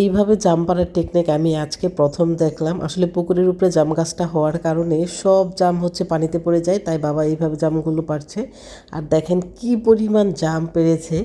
এইভাবে জাম পাড়ার টেকনিক আমি আজকে প্রথম দেখলাম। আসলে পুকুরের উপরে জাম গাছটা হওয়ার কারণে সব জাম হচ্ছে পানিতে পড়ে যায়, তাই বাবা এইভাবে জামগুলো পারছে আর দেখেন কি পরিমাণ জাম পেরেছে।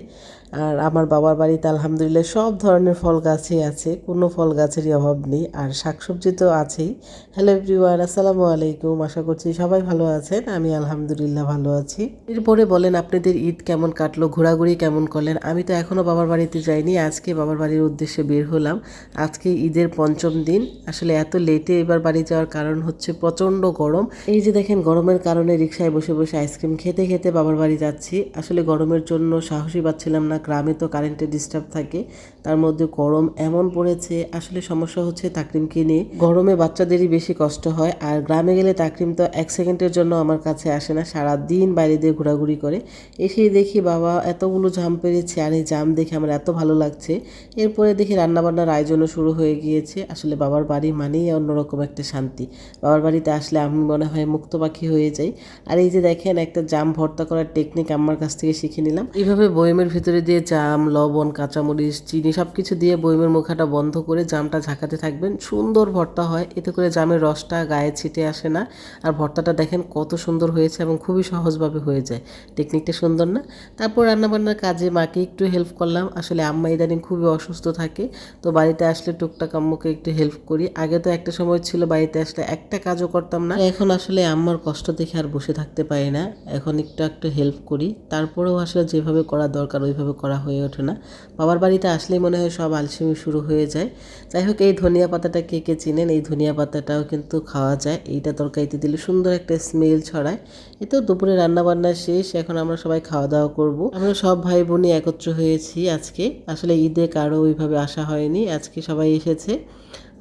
আর আমার বাবার বাড়িতে আলহামদুলিল্লাহ সব ধরনের ফল গাছই আছে, কোনো ফল গাছেরই অভাব নেই। আর শাকসবজি তো আছেই। হ্যালো এভরিওয়ান আসসালামু আলাইকুম। আশা করছি সবাই ভালো আছেন। আমি আলহামদুলিল্লাহ ভালো আছি। এরপরে বলেন, আপনাদের ঈদ কেমন কাটলো? ঘোরাঘুরি কেমন করলেন? আমি তো এখনও বাবার বাড়িতে যাইনি, আজকে বাবার বাড়ির উদ্দেশ্যে বের হলাম। আজকে ঈদের পঞ্চম দিন। আসলে এত লেটে এবার বাড়ি যাওয়ার কারণ হচ্ছে প্রচণ্ড গরম। এই যে দেখেন, গরমের কারণে রিক্সায় বসে বসে আইসক্রিম খেতে খেতে বাবার বাড়ি যাচ্ছি। আসলে গরমের জন্য সাহসী পাচ্ছিলাম না। গ্রামে তো কারেন্টের ডিস্টার্ব থাকে, তার মধ্যে গরম এমন পড়েছে, আসলে সমস্যা হচ্ছে তাকরিমকে নিয়ে। গরমে বাচ্চাদেরই বেশি কষ্ট হয়, আর গ্রামে গেলে তাকরিম তো এক সেকেন্ডের জন্য আমার কাছে আসে না সারা দিন বাইরে দিয়ে ঘোরাঘুরি করে। এসেই দেখি বাবা এতগুলো জাম পেরেছে, আর এই জাম দেখে আমার এত ভালো লাগছে। এরপরে দেখি রান্নাবান্নার আয়োজনও শুরু হয়ে গিয়েছে, আসলে বাবার বাড়ি মানেই অন্যরকম একটা শান্তি। বাবার বাড়িতে আসলে আমি মনে হয় মুক্ত পাখি হয়ে যাই। আর এই যে দেখেন, একটা জাম ভর্তা করার টেকনিক আমার কাছ থেকে শিখে নিলাম। এইভাবে বয়মের ভিতরে দিয়ে জাম, লবণ, কাঁচামরিচ, চিনি সব কিছু দিয়ে বয়মের মুখাটা বন্ধ করে জামটা ঝাঁকাতে থাকবেন। সুন্দর ভর্তা হয়, এতে করে জামের রসটা গায়ে ছিটে আসে না। আর ভর্তাটা দেখেন কত সুন্দর হয়েছে এবং খুবই সহজভাবে হয়ে যায়। টেকনিকটা সুন্দর না? তারপর রান্নাবান্নার কাজে মাকে একটু হেল্প করলাম। আসলে আম্মা ইদানিং খুবই অসুস্থ থাকে, তো বাড়িতে আসলে টুকটাক আম্মুকে একটু হেল্প করি। আগে তো একটা সময় ছিল বাড়িতে আসলে একটা কাজও করতাম না। এখন আসলে আম্মার কষ্ট দেখে আর বসে থাকতে পারি না। এখন একটু একটু হেল্প করি। তারপরেও আসলে যেভাবে করা দরকার ওইভাবে করা হয়ে ওঠে না। বাবার বাড়িতে আসলেই মনে হয় সব আলসেমি শুরু হয়ে যায়। যাই হোক, এই ধনিয়া পাতাটা কে কে চিনেন? এই ধনিয়া পাতাটাও কিন্তু খাওয়া যায়। এইটা তরকারিতে দিলে সুন্দর একটা স্মেল ছড়ায়। এই তো দুপুরে রান্নাবান্না শেষ। এখন আমরা সবাই খাওয়া দাওয়া করব। আমরা সব ভাই বোনই একত্র হয়েছি আজকে। আসলে ঈদে কারও ওইভাবে আসা হয়নি। আজকে সবাই এসেছে।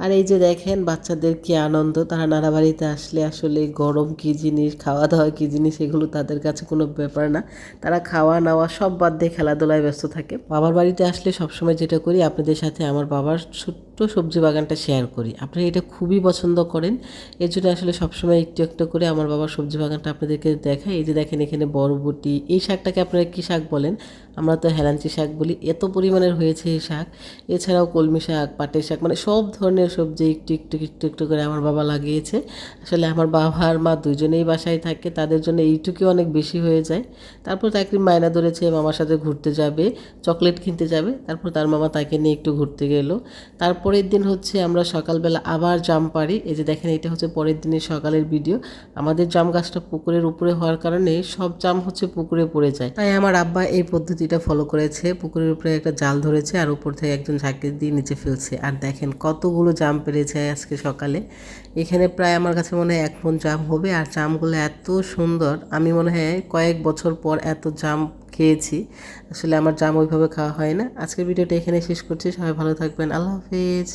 আর এই যে দেখেন, বাচ্চাদের কি আনন্দ? তারা নানা বাড়িতে আসলে আসলে গরম কি জিনিস খাওয়া দাওয়া কি জিনিস, এগুলো তাদের কাছে কোনো ব্যাপার না। তারা খাওয়া নাওয়া সব বাদ দিয়ে খেলাধুলায় ব্যস্ত থাকে। বাবার বাড়িতে আসলে সবসময় যেটা করি, আপনাদের সাথে আমার বাবার ছোট্ট সবজি বাগানটা শেয়ার করি। আপনারা এটা খুবই পছন্দ করেন। এর জন্য আসলে সবসময় একটু একটু করে আমার বাবার সবজি বাগানটা আপনাদেরকে দেখাই। এই যে দেখেন এখানে বরবটি। এই শাকটাকে আপনারা কী শাক বলেন? আমরা তো হেলাঞ্চি শাক বলি। এত পরিমাণের হয়েছে এই শাক। এছাড়াও কলমি শাক, পাটের শাক মানে সব ধরনের সবজি একটু একটু একটু একটু করে আমার বাবা লাগিয়েছে। আসলে আমার বাবা আর মা দুজনেই বাসায় থাকে। তাদের জন্য এইটুকু অনেক বেশি হয়ে যায়। তারপর তাকে মায়না ধরেছে, মামার সাথে ঘুরতে যাবে, চকলেট কিনতে যাবে। তারপর তার মামা তাকে নিয়ে একটু ঘুরতে গেল। তারপরের দিন হচ্ছে আমরা সকালবেলা আবার জাম পারি এই যে দেখেন, এটা হচ্ছে পরের দিনের সকালের ভিডিও। আমাদের জাম গাছটা পুকুরের উপরে হওয়ার কারণে সব জাম হচ্ছে পুকুরে পড়ে যায়। তাই আমার আব্বা এই পদ্ধতিটা ফলো করেছে। পুকুরের উপরে একটা জাল ধরেছে আর উপর থেকে একজন ঝাঁকি দিয়ে নিচে ফেলছে। আর দেখেন, কতগুলো জাম পেরেছে আজকে সকালে। এখানে প্রায় আমার কাছে মনে হয় এক মন জাম হবে। আর জামগুলো এত সুন্দর, আমি মনে হয় কয়েক বছর পর এত জাম খেয়েছি। আসলে আমার জাম ওইভাবে খাওয়া হয় না। আজকের ভিডিওটা এখানে শেষ করছি। সবাই ভালো থাকবেন। আল্লাহ হাফিজ।